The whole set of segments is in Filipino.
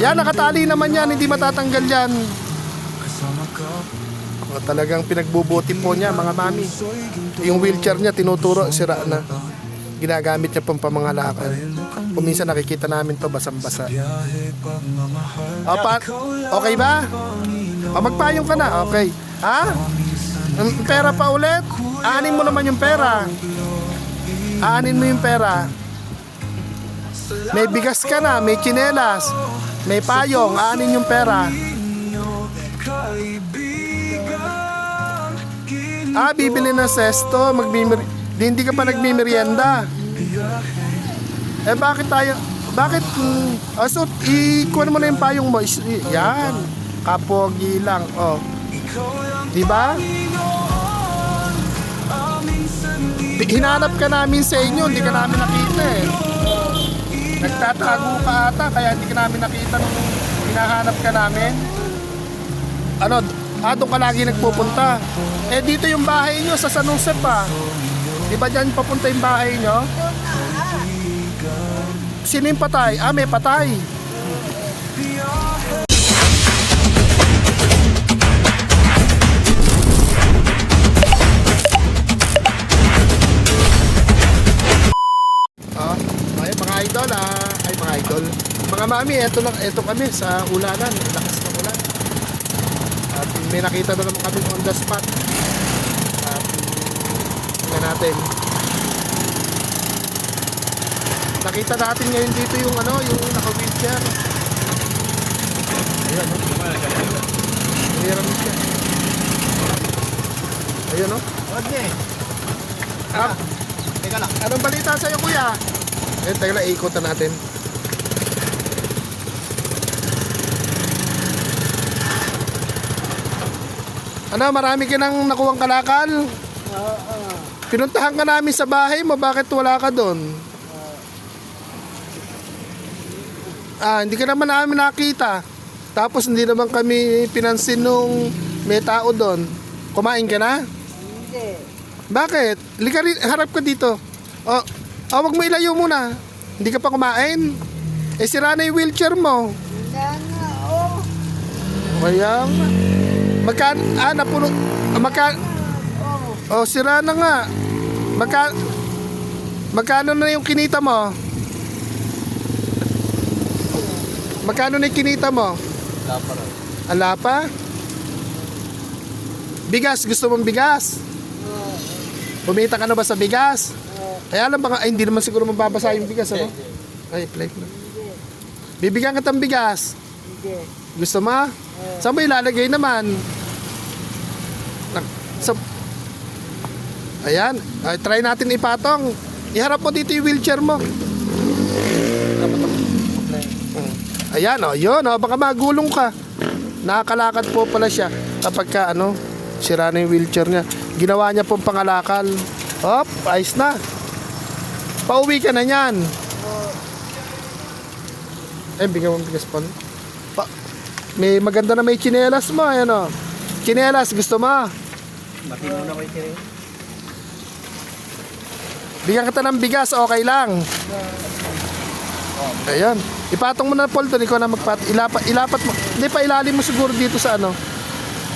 Yan, nakatali naman yan, hindi matatanggal yan. O, talagang pinagbubuti po niya, mga mami. Yung wheelchair niya, tinuturo, sira na. Ginagamit niya pang pamangalakad. Kung minsan nakikita namin to basang-basa. O, pa- okay ba? O, magpayong ka na, okay. Ha? Ang pera pa ulit? Aanin mo naman yung pera. Aanin mo yung pera. May bigas ka na, may chinelas, may payong, aanin yung pera. Ah, bibili ng sesto, magbimir... Di, hindi ka pa nagmimerienda. Eh, bakit tayo... Bakit... Mm, ah, so, ikuha mo na yung payong mo. Yan. Kapogi lang. Oh. Di ba? Di- Hinanap ka namin sa inyo, hindi ka namin nakita eh. Nagtatago ka ata, kaya hindi ka namin nakita nung hinahanap ka namin. Ano, ah, ka lagi nagpupunta. Eh, dito yung bahay nyo sa San Jose pa. Di ba dyan papunta yung bahay nyo? Sino yung patay? Ah, may patay. Mami, eto lang, eto kami sa ulanan, lakas ng ulan. At may nakita na naman kami on the spot. At tingnan natin. Nakita natin ngayon dito yung ano, yung naka-wheelchair. Ayun, no? Mayroon siya. Ayun, no? Rodney, Ah, teka lang. Anong balita sa'yo, kuya? Eh, teka lang, ikot na natin. Ano, marami ka nang nakuwang kalakal? Pinuntahan ka namin sa bahay mo, bakit wala ka doon? Ah, hindi ka naman namin nakita. Tapos hindi naman kami pinansin nung may tao doon. Kumain ka na? Hindi. Bakit? Lika rin, harap ka dito. O, oh, wag mo ilayo muna. Hindi ka pa kumain. Eh, sira na yung wheelchair mo. Wala nga, oh. Kaya nga. Magka, ah, napuno, ah, magka, Oh, sira na nga. Magka, magkano na yung kinita mo? Magkano na yung kinita mo? Wala pa rin. Ala pa? Bigas, gusto mong bigas? Pumita ka na ba sa bigas? Kaya alam ba nga, ay, hindi naman siguro mababasa yung bigas, ano? Ay, plate na. Bibigyan ka ng bigas. hindi. Gusto mo? Saan mo ilalagay naman? Sa... Ayan. Ay, try natin ipatong. Iharap mo dito yung wheelchair mo. Ayan, oh, yun, oh, baka magulong ka. Nakakalakad po pala siya kapag ka, ano, sira na yung wheelchair niya. Ginawa niya pong pangalakal. Hop, ayos na. Pauwi ka na niyan. Eh, bigyan mo bigas pa. pa. May maganda na may chinelas mo, ayan o. Chinelas, gusto mo? Matino na ko yung Bigyan kita ng bigas, okay lang. Ayan. Ipatong mo na Paul doon, ikaw na magpat. Ilapat, ilapat mo. Hindi, pailalim mo siguro dito sa ano.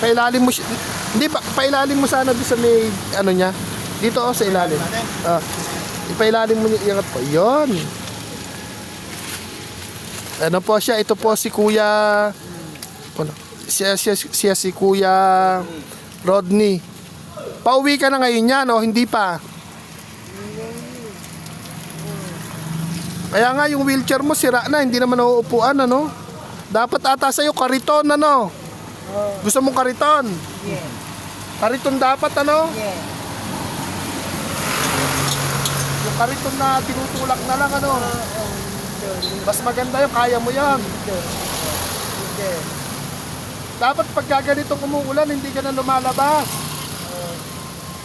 Pailalim mo, hindi, pa, pailalim mo sana doon sa may, ano niya. Dito oh, sa ilalim. Ah. Ipailalim mo niya, iangat po. Yun. Ano po siya? Ito po si Kuya... Ano? Siya, siya, siya si Kuya Rodney. Pauwi ka na ngayon yan, o hindi pa? Kaya nga yung wheelchair mo sira na, hindi naman nauupuan ano. Dapat ata sa'yo kariton ano. Gusto mong kariton? Yeah, Kariton dapat ano? yeah. Yung kariton na tinutulak na lang ano. Mas maganda yung kaya mo yan. Hindi. Dapat pag ganito kumuulan, hindi ka na lumalabas.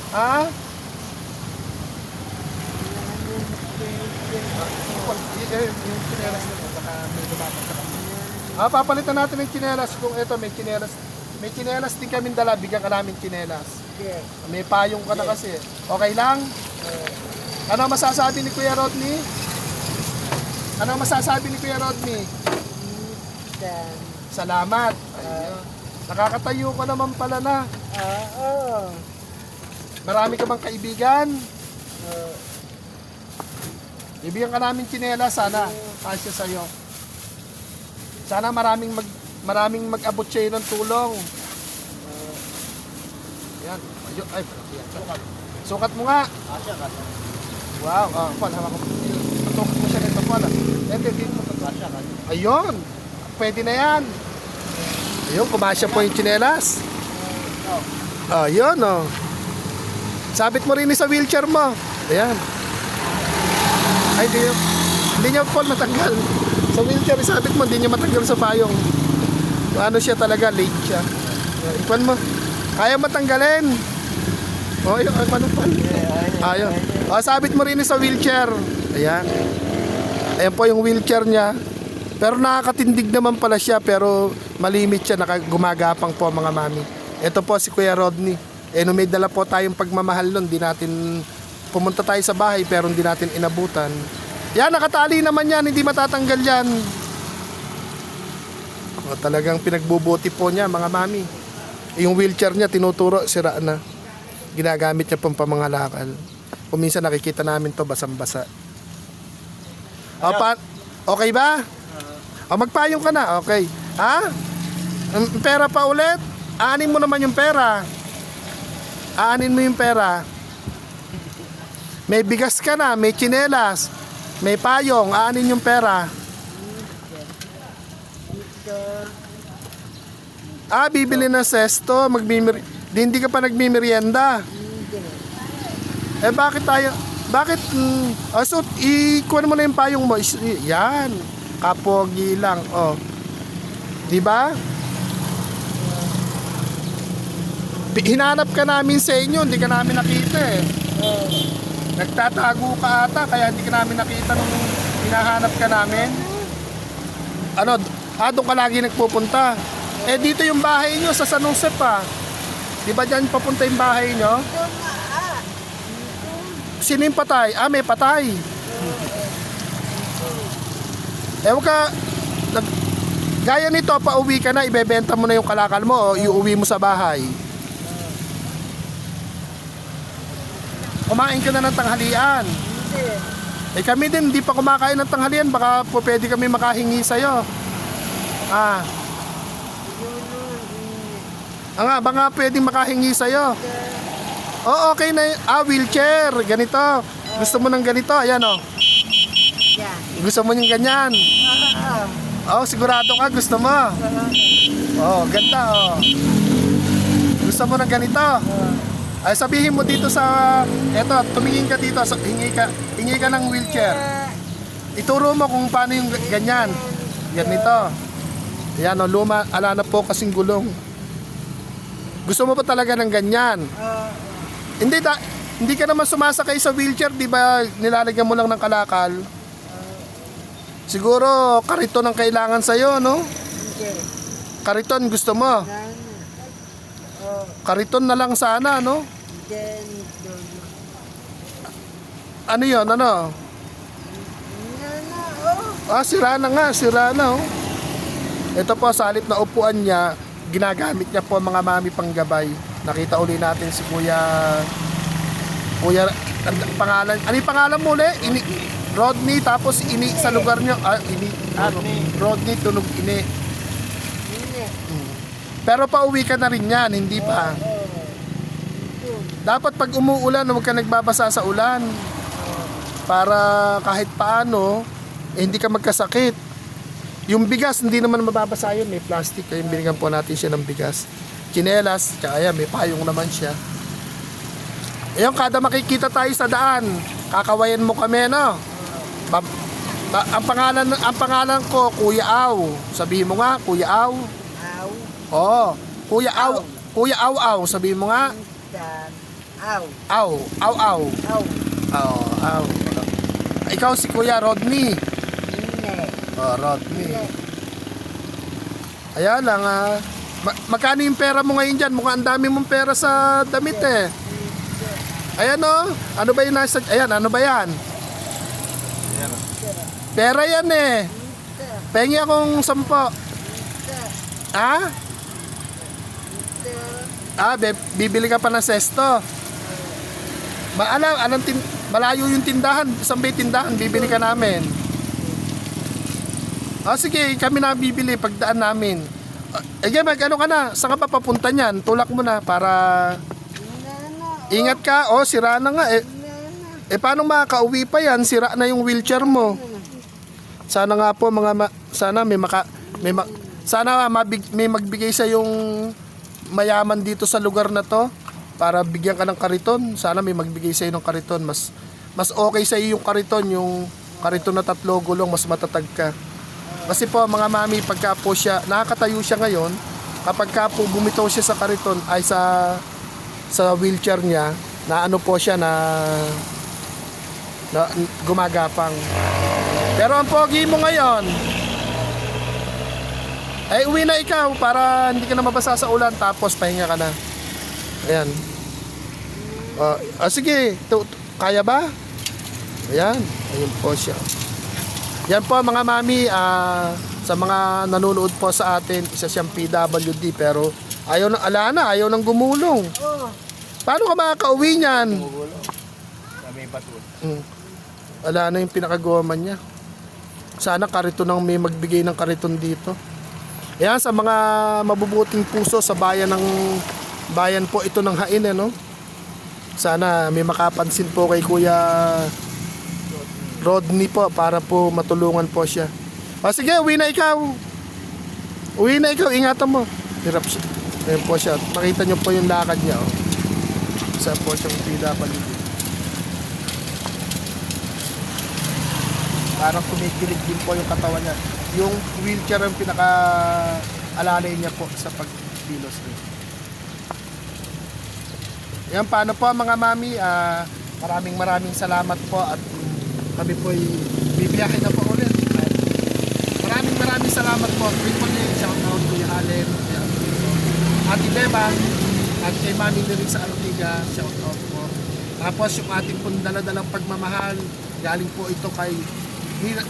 Ha? Ah, papalitan natin ng chinelas kung ito may chinelas. May chinelas din kami dala, bigyan ka namin chinelas. Yeah. May payong ka na kasi. Okay lang? Ano masasabi ni Kuya Rodney? Ano masasabi ni Kuya Rodney? Yan. Salamat. Ayun. Nakakatayo ka naman pala na. Oo. Marami ka bang kaibigan? Oo. Bibigyan ka namin tsinela sana. Kasya sa'yo. Sana maraming mag maraming mag-abot sa'yo ng tulong. Yan. Ayun. Ay, yan. Sukat. Sukat mo nga. Asya, kasya. Wow. Ah, Paul, hawak ko. Patok mo siya nito, Paul. ah. Hindi, hindi mo. Kasya, kasya. Ayun. Pwede na yan. Ayun, kumasya po yung tsinelas. Ayun, oh. Sabit mo rin sa wheelchair mo. Ayan. Ay, niya, hindi niya Paul matanggal. Sa wheelchair, sabit mo, hindi niya matanggal sa payong. Ano siya talaga, late siya. Ikwan mo. Kaya matanggalin. O, ayun, ay, paano pa? Ayun. O, sabit mo rin sa wheelchair. Ayan. Ayan po yung wheelchair niya. Pero nakakatindig naman pala siya pero malimit siya, naka, gumagapang po mga mami. Ito po si Kuya Rodney. Eh, no, may dala po tayong pagmamahal nun. Di natin pumunta tayo sa bahay pero hindi natin inabutan. Yan, nakatali naman yan. Hindi matatanggal yan. O, talagang pinagbubuti po niya mga mami. Yung wheelchair niya tinuturo, sira na. Ginagamit niya pang pamangalakal. Kung minsan nakikita namin to basang-basa. O, okay ba? O, magpayong ka na. Okay. Ha? Pera pa ulit? Aanin mo naman yung pera. Aanin mo yung pera. May bigas ka na, may tsinelas, may payong, aanin yung pera. Ah, bibili ng sesto, magmimir... Di, hindi ka pa nagmimerienda. Eh bakit tayo, bakit, mm, oh, so, ikuha mo na yung payong mo, yan, kapogi lang, oh. Di ba? Hinanap ka namin sa inyo, hindi ka namin nakita eh. Nagtatago ka ata, kaya hindi ka namin nakita nung hinahanap ka namin. Ano, ah, doon ka lagi nagpupunta. Eh, dito yung bahay nyo, sa San Jose pa. Di ba dyan papunta yung bahay nyo? Ah. Sino yung patay? Ah, may patay. Ewan ka, nag, gaya nito, pauwi ka na, ibebenta mo na yung kalakal mo o iuwi mo sa bahay. Kumain ka na ng tanghalian. Eh kami din, hindi pa kumakain ng tanghalian, baka po pwede kami makahingi sa'yo. Ah, ah nga, baka pwedeng makahingi sa'yo. Oh, okay na Ah, wheelchair. Ganito. Gusto mo ng ganito? Ayan, oh. Gusto mo yung ganyan? Oo. Oh, sigurado ka gusto mo. Oh, ganda oh. Gusto mo ng ganito? Ay sabihin mo dito sa eto, tumingin ka dito, sa, hingi ka, hingi ka ng wheelchair. Ituro mo kung paano yung ganyan. Ganito. Yan oh, luma, ala na po kasing gulong. Gusto mo pa talaga ng ganyan? Oo. Hindi da, hindi ka naman sumasakay sa wheelchair, 'di ba? Nilalagyan mo lang ng kalakal. Siguro kariton ang kailangan sa no? Kariton gusto mo? Oo. Kariton na lang sana, no? Ano 'yon, ano? Oh. Ah, sira na nga, sira na, oh. Ito po, sa halip na upuan niya, ginagamit niya po ang mga mami panggabay. Nakita uli natin si Kuya... Kuya... ang pangalan... Ano yung pangalan mo ulit? Ini, Rodney, tapos ini sa lugar niyo... Ah, ini... Rodney. Rodney, tunog ini. Hindi. Pero pauwi ka na rin yan, hindi pa. Dapat pag umuulan, huwag ka nagbabasa sa ulan. Para kahit paano, eh, hindi ka magkasakit. Yung bigas, hindi naman mababasa yun. May plastic. Kaya binigyan po natin siya ng bigas. Chinelas, ayan, may payong naman siya. Ayun, kada makikita tayo sa daan, kakawayan mo kami, no? Ba- ba- ang pangalan ang pangalan ko Kuya Aw. Sabihin mo nga, Kuya Aw. Aw. Oo. Kuya Aw. Kuya Aw Aw, sabihin mo nga. Aw. Aw, aw, aw. Aw. Oo, aw. Ikaw si Kuya Rodney. Hindi. Oh, Rodney. Ayan lang ah. Ma- magkano yung pera mo ngayon dyan? Mukhang ang dami mong pera sa damit eh. Ayan oh. Ano ba yung nasa... Ayan, ano ba yan? Pera yan eh. Pengi akong sampo. Ito. Ah, bibili ka pa ng sesto. Maalam, anong tin malayo yung tindahan. Isang may tindahan, bibili ka namin. Ah, sige, kami na bibili pagdaan namin. Ah, Eh, mag ano ka na? Saan ka pa papunta niyan? Tulak mo na para ingat ka. Oh, sira na nga. Eh, eh paano makakauwi pa yan? Sira na yung wheelchair mo. Sana nga po mga ma- sana may maka may ma- sana mabig, may magbigay sa yung mayaman dito sa lugar na to para bigyan ka ng kariton. Sana may magbigay sa ng kariton. Mas mas okay sa iyo yung kariton, yung kariton na tatlo gulong, mas matatag ka. Kasi po mga mami, pagka po siya, nakakatayo siya ngayon, kapag ka po bumitaw siya sa kariton, ay sa sa wheelchair niya, na ano po siya na, na gumagapang. Pero ang pogi mo ngayon, ay uwi na ikaw para hindi ka na mabasa sa ulan tapos pahinga ka na. Ayan. Ah, ah, sige, tu- tu- kaya ba? Ayan, ayun po siya. Yan po mga mami, ah, sa mga nanonood po sa atin, isa siyang PWD pero ayaw na, ala na, ayaw nang gumulong. Oh. Paano ka makakauwi niyan? Gugulo. Na may bato. Mm. Wala na yung pinakagawaman niya. Sana kariton ang may magbigay ng kariton dito. Yan sa mga mabubuting puso sa bayan ng bayan po ito ng Hain eh, no? Sana may makapansin po kay Kuya Rodney po para po matulungan po siya. O sige, uwi na ikaw. Uwi na ikaw, ingatan mo. Hirap siya. Ayan po siya. Makita niyo po yung lakad niya. Oh. Isa po siyang PWD. Parang kumikilig din po yung katawan niya. Yung wheelchair ang pinaka alalay niya po sa pagbilos niya. Yan, paano po mga mami? Ah, maraming maraming salamat po at kami po ay bibiyahe na po ulit. Maraming maraming salamat po. Triple A, shout out Kuya Allen, Ate Bebang, at kay Mami Nerissa Artiga, shout out po. Tapos yung ating pong daladalang pagmamahal, galing po ito kay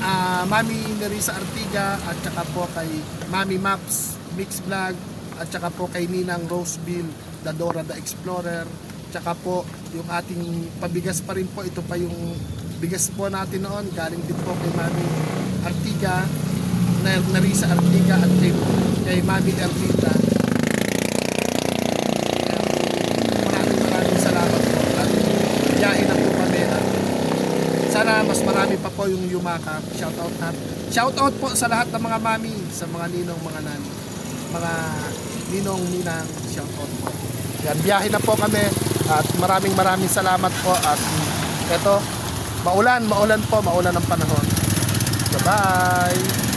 Ah, Mami Nerissa Artiga at saka po kay Mami Maps Mix Vlog at saka po kay Ninang Roseville, Dadora the Explorer, tsaka po yung ating pabigas pa rin po, ito pa yung bigas po natin noon, galing din po kay Mami Artiga, Nerissa Artiga at kay, kay Mami Erlinda. Kaya maraming maraming salamat po at biyahe na po kami at sana mas marami pa po yung yumakap. Shout out na. Shout out po sa lahat ng mga mami, sa mga ninong, mga nani. Mga ninong, ninang, shout out po. Yan, biyahe na po kami at maraming maraming salamat po at eto, maulan, maulan po, maulan ang panahon. Bye-bye!